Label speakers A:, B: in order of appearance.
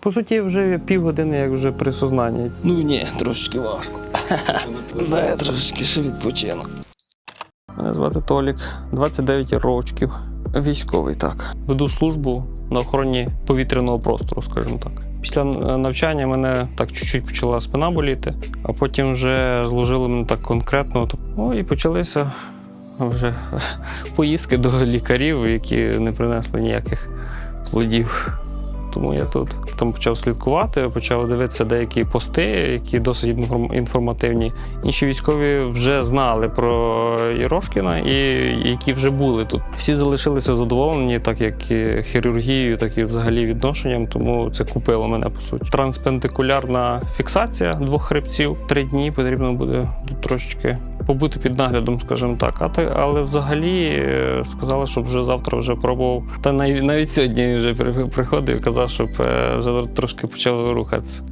A: По суті, вже півгодини, як вже при сознанні.
B: Ну ні, трошечки важко. Дай я трошечки ще відпочину.
A: Мене звати Толік, 29 років. Військовий, так. Веду службу на охороні повітряного простору, скажімо так. Після навчання мене так чуть-чуть почала спина боліти, а потім вже зложили мене так конкретно. Ну і почалися вже поїздки до лікарів, які не принесли ніяких плодів. Тому я тут там почав слідкувати, почав дивитися деякі пости, які досить інформативні. Інші військові вже знали про Єрошкіна і які вже були тут. Всі залишилися задоволені, так як і хірургією, так і взагалі відношенням. Тому це купило мене по суті. Транспентикулярна фіксація двох хребців. Три дні потрібно буде трошечки побути під наглядом, скажімо так. А але взагалі е, сказали, щоб вже завтра вже пробував. Та навіть сьогодні вже приходив і казав, щоб е, вже трошки почали рухатися.